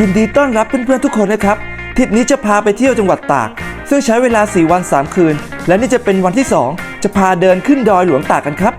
ยินดีต้อนรับเพื่อนๆทุกคนนะครับทริปนี้จะพาไปเที่ยวจังหวัดตาก ซึ่งใช้เวลา 4 วัน 3 คืน และนี่จะเป็นวันที่ 2 จะพาเดินขึ้นดอยหลวงตากกันครับ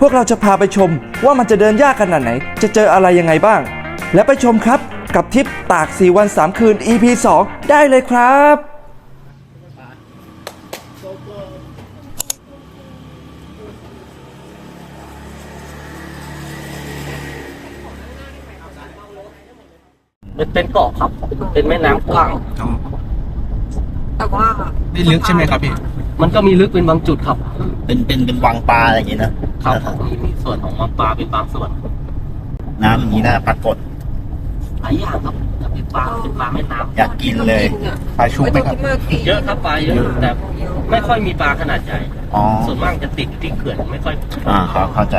พวกเราจะพาไปชมว่ามันจะเดินยากขนาดไหน จะเจออะไรยังไงบ้าง และไปชมครับกับทริปตาก 4 วัน 3 คืน EP 2 ได้เลยครับ มันเป็นเกาะครับ เป็นแม่น้ำกว้าง แต่ว่านี่ลึกใช่ไหมครับพี่ มันก็มีลึกเป็นบางจุดครับ เป็นเป็นเป็นวังปลาอะไรอย่างงี้นะครับมีมีส่วนของมาปลาเป็นบางส่วนน้ำอย่างนี้น่าปรากฏหลายอย่างครับแต่เป็นปลาเป็นปลาแม่น้ำอยากกินเลยปลาชุบไหมครับเยอะครับปลาเยอะแต่ไม่ค่อยมีปลาขนาดใหญ่อ๋อส่วนมากจะติดอยู่ที่เขื่อนไม่ค่อย อ่าครับเข้าใจ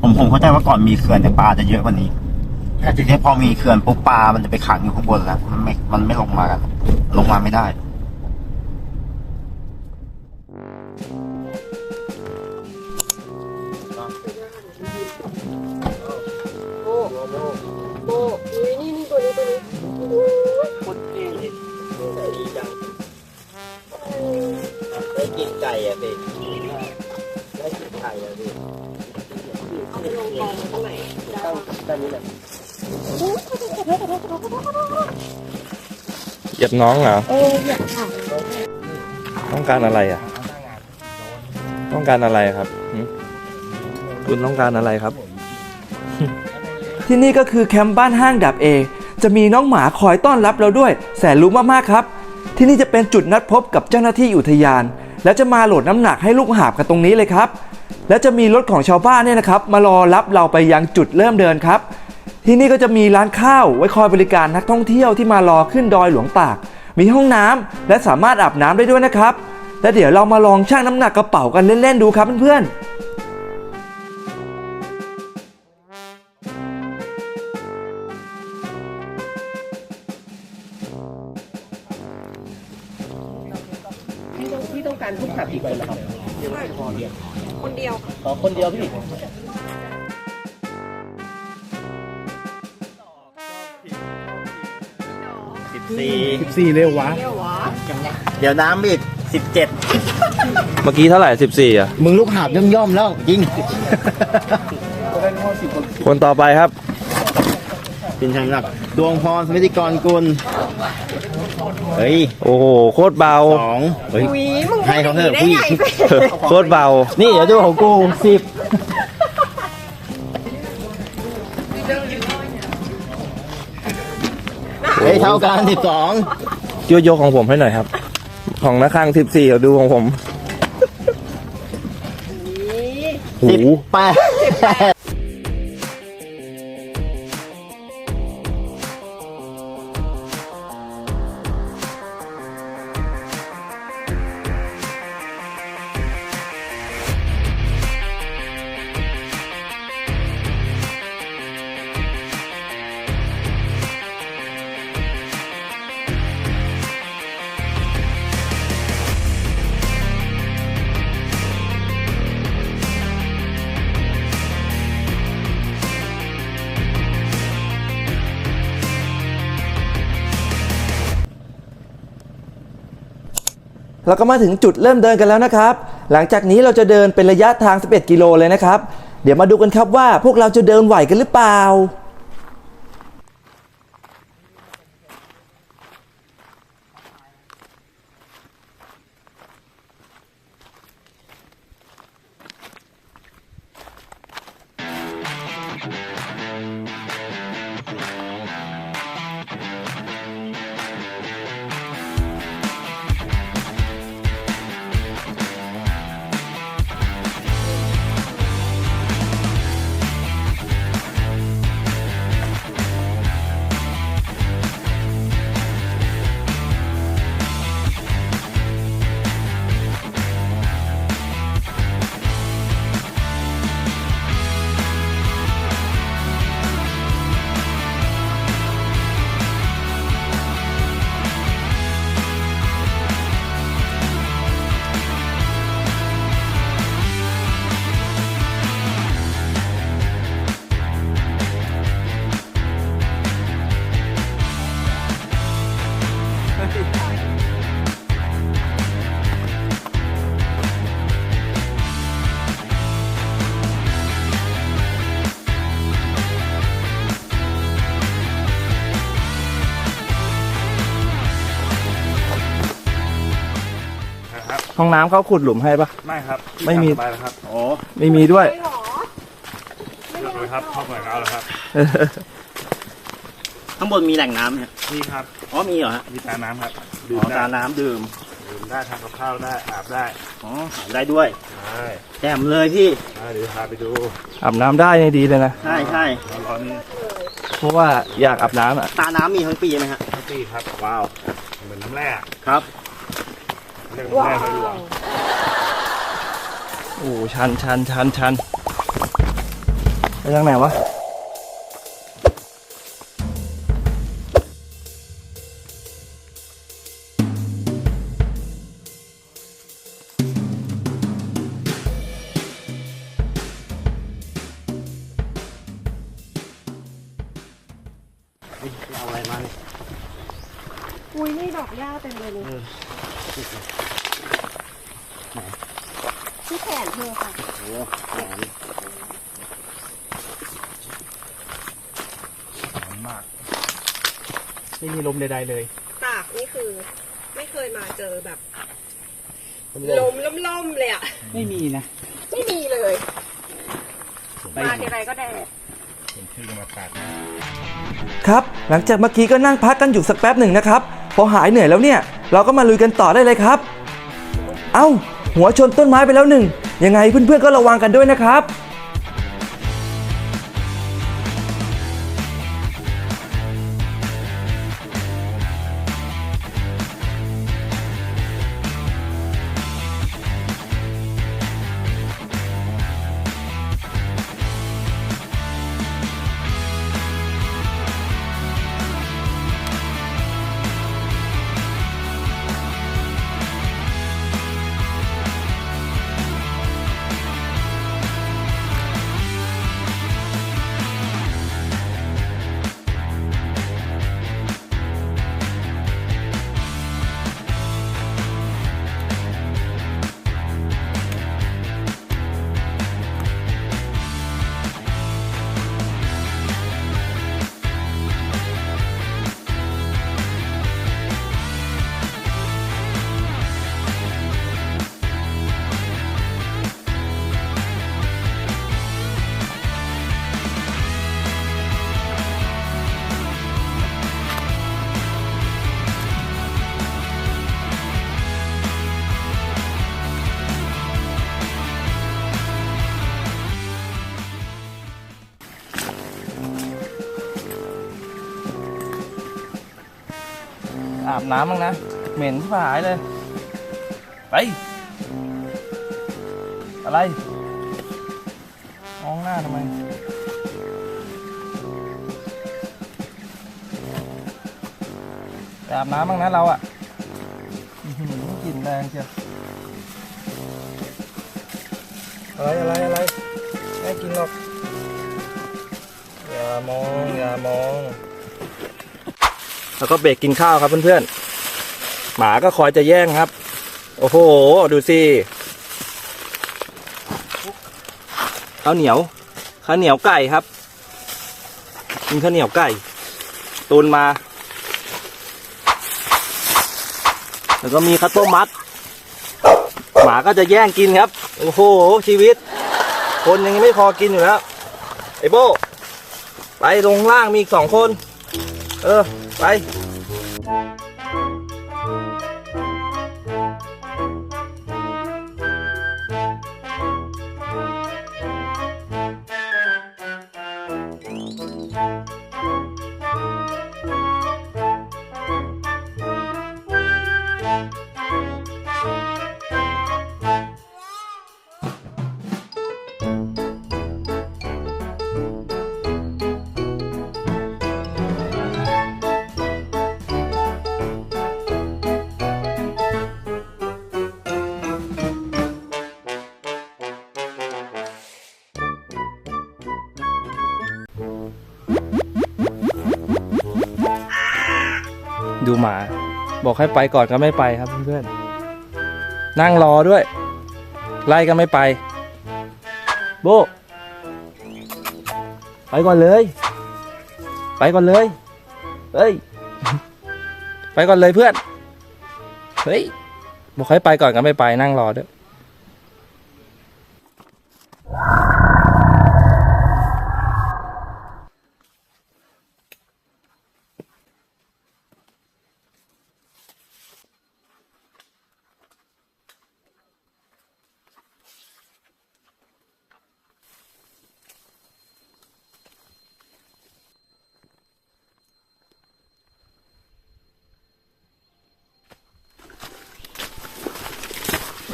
ผมผมเข้าใจว่าก่อนมีเขื่อนแต่ยปลาจะเยอะกว่านี้ แต่ทีนี้พอมีเขื่อนปุ๊บปลา มันจะไปขังอยู่ข้างบนแล้วมันไม่ มันไม่ลงมากัน ลงมาไม่ได้ โอ้โอ้นี่นี่นี่ตัวนี้ตัวนี้คนเก่งดีจังได้กินไก่อะพี่ได้กินไข่อะพี่เอาไปลงกองตรงไหนได้ตั้งด้านนี้แหละ เหยียบน้องเหรอเอออยากถามต้องการอะไรอะ ต้องการอะไรครับคุณต้องการอะไรครับ ที่นี่ก็คือแคมป์บ้านห้างดับเอจะมีน้องหมาคอยต้อนรับเราด้วย แสนรู้มากๆครับ ที่นี่จะเป็นจุดนัดพบกับเจ้าหน้าที่อุทยาน แล้วจะมาโหลดน้ำหนักให้ลูกหาบกันตรงนี้เลยครับ แล้วจะมีรถของชาวบ้านเนี่ยนะครับ มารอรับเราไปยังจุดเริ่มเดินครับ ที่นี่ก็จะมีร้านข้าวไว้คอยบริการนักท่องเที่ยวที่มารอขึ้นดอยหลวงตาก มีห้องน้ำและสามารถอาบน้ำได้ด้วยนะครับ และเดี๋ยวเรามาลองชั่งน้ำหนักกระเป๋ากันเล่นๆดูครับเพื่อนๆพี่ต้องพี่ต้องการทุกขับอีกใบเหรอครับคนเดียวค่ะขอคนเดียวพี่ สี่สิบสี่เร็ววะเดียววะ เดี๋ยวน้ำอีกสิบเจ็ดเมื่อกี้เท่าไหร่14อะ มึงลูกหาบย่อมย่อมๆแล้วยิง คนต่อไปครับ เป็นช่างหนัก ดวงพรสมิติกรกุลเฮ้ยโอ้โห โคตรเบา สองเฮ้ยหวีมึงให้เขาเถอะผู้หญิง โคตรเบา นี่เดี๋ยวดูของกูสิบ ท่ากันสิบสองช่วยยกของผมให้หน่อยครับ ของนักข้าง14เอาดูของผมโอ้สิบโหแปด เราก็มาถึงจุดเริ่มเดินกันแล้วนะครับ หลังจากนี้เราจะเดินเป็นระยะทาง 11 กิโลเลยนะครับ เดี๋ยวมาดูกันครับว่าพวกเราจะเดินไหวกันหรือเปล่า ห้องน้ำเขาขุดหลุมให้ปะ ไม่ครับไม่มี ไปแล้วครับโอ้ไม่มีด้วย ไม่หรอเลือกเลยครับเข้าไปเอาแล้วครับข้างบนมีแหล่งน้ำไหมฮะนี่ครับ อ๋อมีเหรอฮะมีตาน้ำครับอ๋ดื่มอได้ตาน้ำดื่มดื่มได้ทำกับข้าวได้ อาบได้อ๋อหาได้ด้วยใช่แจ่มเลยพี่อ่าเดี๋ยวพาไปดูอาบน้ำได้นี่ดีเลยนะ ใช่ใช่ร้อนๆนี่เพราะว่าอยากอาบน้ำอะ ตาน้ำมีทั้งปีไหมฮะ ทั้งปีครับ ว้าว เหมือนน้ำแร่ครับ เรียกน้ำแร่ไฟหลวงโอ้ชันชันชันชันไปทางไหนวะ ไม่มีลมใดๆเลยตากนี่คือ ไม่เคยมาเจอแบบลมล่มๆเลยอะ ไม่มีนะ ไม่มีเลย มาทีไรก็แดดเป็นชื่อมาตัดครับ หลังจากเมื่อกี้ก็นั่งพักกันอยู่สักแป๊บหนึ่งนะครับ พอหายเหนื่อยแล้วเนี่ย เราก็มาลุยกันต่อได้เลยครับ เอ้า หัวชนต้นไม้ไปแล้วหนึ่ง ยังไงเพื่อนๆก็ระวังกันด้วยนะครับ อาบน้ำบ้างนะ เหม็นที่หายเลย ไป อะไรมองหน้าทำไม อาบน้ำบ้างนะเราอะอื้อหือกลิ่นแรงเชียวอะไรอะไรอะไรไม่กินหรอก อย่ามอง อย่ามอง แล้วก็เบรกกินข้าวครับเพื่อนๆ หมาก็คอยจะแย่งครับ โอ้โห ดูสิข้าวเหนียวข้าวเหนียวไก่ครับกินข้าวเหนียวไก่ตุนมา แล้วก็มีข้าวต้มมัด หมาก็จะแย่งกินครับ โอ้โห ชีวิต คนยังไม่พอกินอยู่แล้วไอ้โบ ไปลงล่างมีอีกสองคน เออ ไบอกให้ไปก่อนก็ไม่ไปครับเพื่อนๆนั่งรอด้วย ไล่ก็ไม่ไป โบไปก่อนเลย ไปก่อนเลยเฮ้ยไปก่อนเลยเพื่อนเฮ้ยบอกให้ไปก่อนก็ไม่ไปนั่งรอด้วย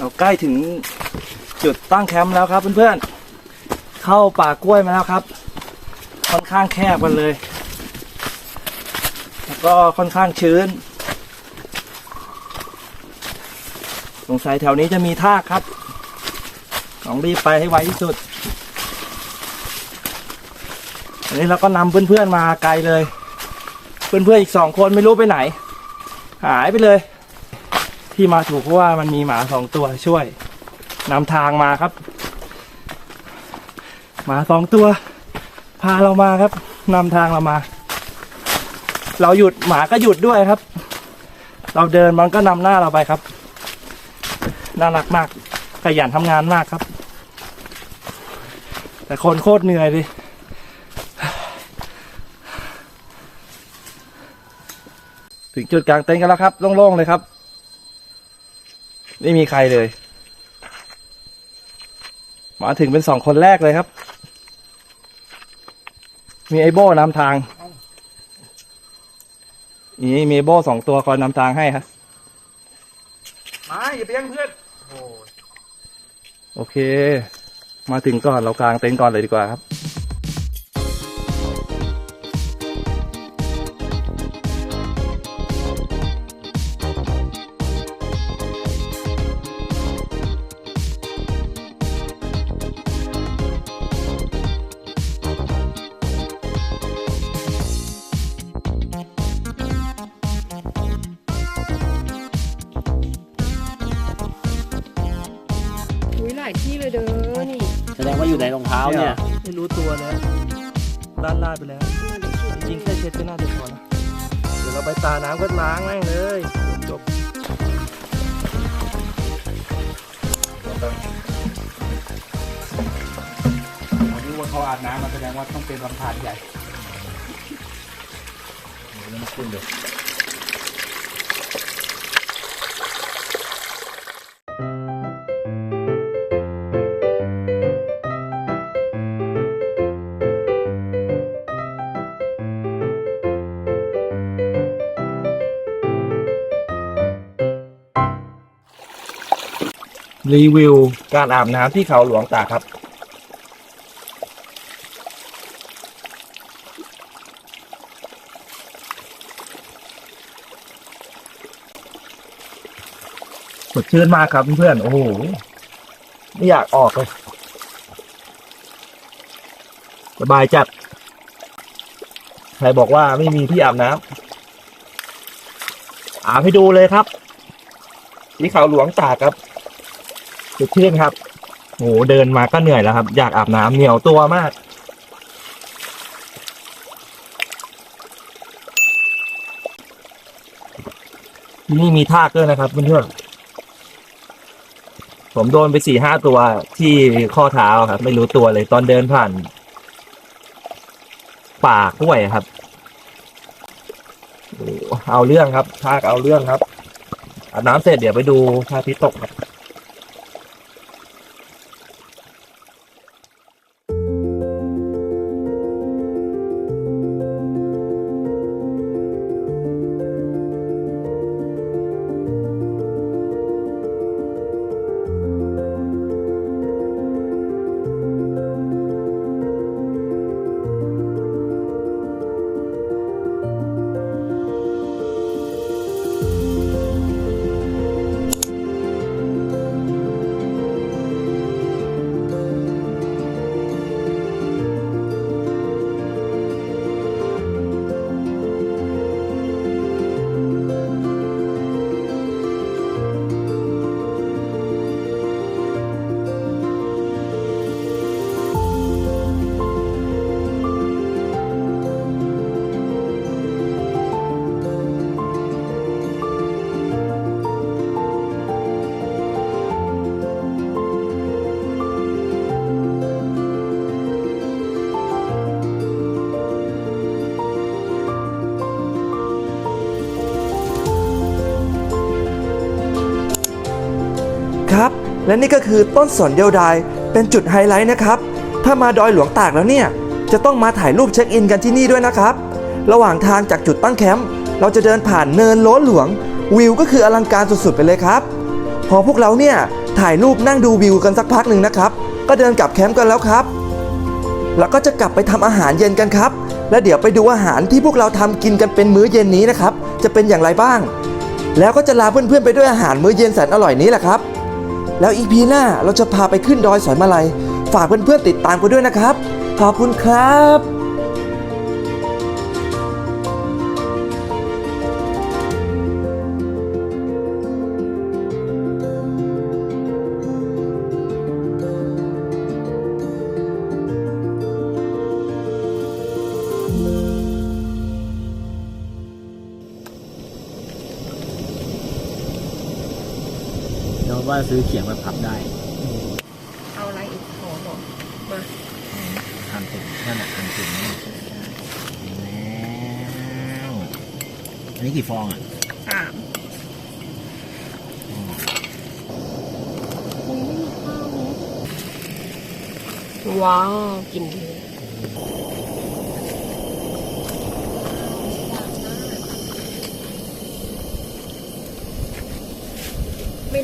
เราใกล้ถึงจุดตั้งแคมป์แล้วครับเพื่อนๆ เข้าป่ากล้วยมาแล้วครับ ค่อนข้างแคบกันเลย แล้วก็ค่อนข้างชื้น สงสัยแถวนี้จะมีท่าครับต้องรีบไปให้ไวที่สุด อันนี้เราก็นำเพื่อนๆมาไกลเลย เพื่อนๆอีกสองคนไม่รู้ไปไหน หายไปเลย ที่มาถูกเพราะว่ามันมีหมาสองตัวช่วยนำทางมาครับ หมาสองตัว พาเรามาครับนำทางเรามา เราหยุดหมาก็หยุดด้วยครับ เราเดินมันก็นำหน้าเราไปครับน่ารักมากขยันทำงานมากครับ แต่คนโคตรเหนื่อยเลยถึงจุดกลางเต็นท์กันแล้วครับโล่งๆเลยครับ ไม่มีใครเลย มาถึงเป็นสองคนแรกเลยครับ มีไอโบนำทางนี่มีไอโบสองตัวคอยนำทางให้ครับมาอย่าไปแย่งเพื่อนโอเค มาถึงก่อนเรากลางเต็นท์ก่อนเลยดีกว่าครับ อยู่ในรองเท้าเนี่ย ไม่รู้ตัวเลยลาดลาดไปแล้ว จริงๆแค่เช็ดก็น่าจะพอนะเดี๋ยวเราไปตาน้ำก็ล้างแม่งเลยจบวันนี้ว่าเขาอาบน้ำมาแสดงว่าต้องเป็นลำธารใหญ่ รีวิวการอาบน้ำที่เขาหลวงตาครับ สดชื่นมากครับเพื่อนๆโอ้โหไม่อยากออกเลย สบายจัด ใครบอกว่าไม่มีที่อาบน้ำอาบให้ดูเลยครับที่เขาหลวงตาครับ ดชื่นครับโหเดินมาก็เหนื่อยแล้วครับ อยากอาบน้ำเหนียวตัวมากที่นี่มีทากด้วยนะครับเพื่อนๆผมโดนไปสี่ห้าตัวที่ข้อเท้าครับ ไม่รู้ตัวเลยตอนเดินผ่าน ป่ากล้วยครับโอ้เอาเรื่องครับทากเอาเรื่องครับอาบน้ำเสร็จเดี๋ยวไปดูพระอาทิตย์ตกครับ และนี่ก็คือต้นสนเดียวดายเป็นจุดไฮไลท์นะครับ ถ้ามาดอยหลวงตากแล้วเนี่ย จะต้องมาถ่ายรูปเช็คอินกันที่นี่ด้วยนะครับ ระหว่างทางจากจุดตั้งแคมป์เราจะเดินผ่านเนินโล้นหลวง วิวก็คืออลังการสุดๆไปเลยครับ พอพวกเราเนี่ยถ่ายรูปนั่งดูวิวกันสักพักหนึ่งนะครับ ก็เดินกลับแคมป์กันแล้วครับ แล้วก็จะกลับไปทำอาหารเย็นกันครับ และเดี๋ยวไปดูอาหารที่พวกเราทำกินกันเป็นมื้อเย็นนี้นะครับ จะเป็นอย่างไรบ้าง แล้วก็จะลาเพื่อนๆไปด้วยอาหารมื้อเย็นแสนอร่อยนี้แหละครับ แล้วอีพีหน้าเราจะพาไปขึ้นดอยสอยมาลัย ฝากเพื่อนๆติดตามกันด้วยนะครับ ขอบคุณครับ ซื้อเขียงมาพับได้เอาอะไรอีกขอบอกมาทำถึงนั่นแหละทำถึงนี่แล้วอันนี้กี่ฟองอะสามว้าว กินดี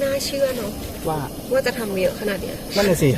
น่าเชื่อเนาะว่าว่าจะทำเยอะขนาดเนี้ย นั่นแหละสิ